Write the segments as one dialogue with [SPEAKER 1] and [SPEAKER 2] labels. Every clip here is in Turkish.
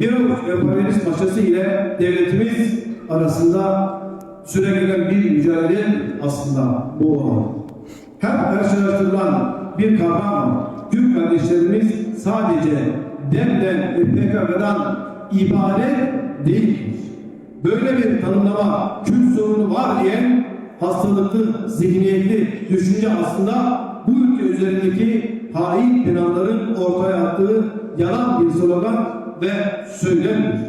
[SPEAKER 1] Avuç emperyalist maçası ile devletimiz arasında süregelen bir mücadele aslında bu olan. Hep karşılaştırılan bir kavram Türk kardeşlerimiz sadece DEM'den ve PKK'dan ibaret değildir. Böyle bir tanımlama Kürt sorunu var diyen hastalıklı, zihniyetli düşünce aslında bu ülke üzerindeki hain planların ortaya attığı yalan bir slogan ve söylemdir.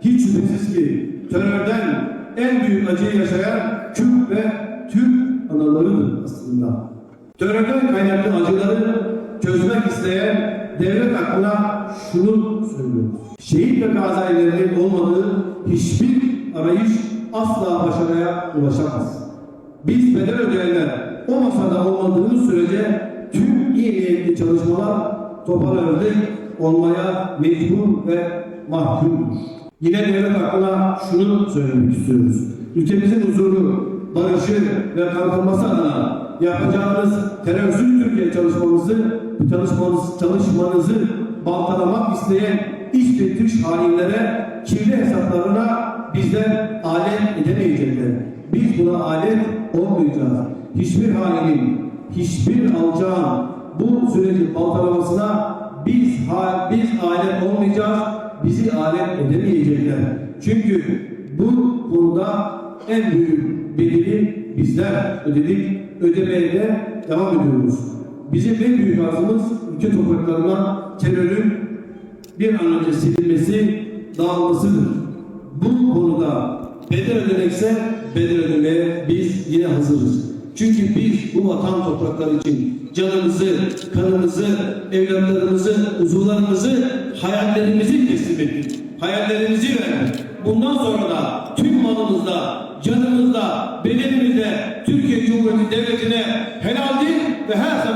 [SPEAKER 1] Hiç şüphesiz ki terörden en büyük acıyı yaşayan Kürt ve Türk analarıdır aslında. Terörden kaynaklı acıları çözmek isteyen devlet aklına şunu söylüyor. Şehit ve gazilerinin olmadığı hiçbir arayış asla başarıya ulaşamaz. Biz bedel ödeyenler o masada olmadığımız sürece tüm iyi niyetli çalışmalar topal ördek olmaya mecbur ve mahkumdur. Yine devlet aklına şunu söylemek istiyoruz. Ülkemizin huzuru, barışı ve kalkınması adına yapacağınız terörsüz Türkiye çalışmamızı, çalışmanız, çalışmanızı baltalamak isteyen iç ve dış hainlere, kirli hesaplarına bizden alet edemeyecekler. Biz buna alet olmayacağız. Hiçbir hainin, hiçbir alacağın bu süreci baltalamasına biz, ha, biz alet olmayacağız, bizi alet edemeyecekler. Çünkü bu konuda en büyük bedeli bizler ödedik, ödemeye de devam ediyoruz. Bizim en büyük arzumuz ülke topraklarına terörün bir an önce silinmesi, dağılmasıdır. Bu konuda bedel ödenekse bedel ödemeye biz yine hazırız. Çünkü biz bu vatan toprakları için canımızı, kanımızı, evlatlarımızı, uzuvlarımızı, hayallerimizi teslim ettik. Hayallerimizi verdik. Bundan sonra da tüm malımızla, canımızla, bedenimizle Türkiye Cumhuriyeti Devleti'ne helaldir ve her zaman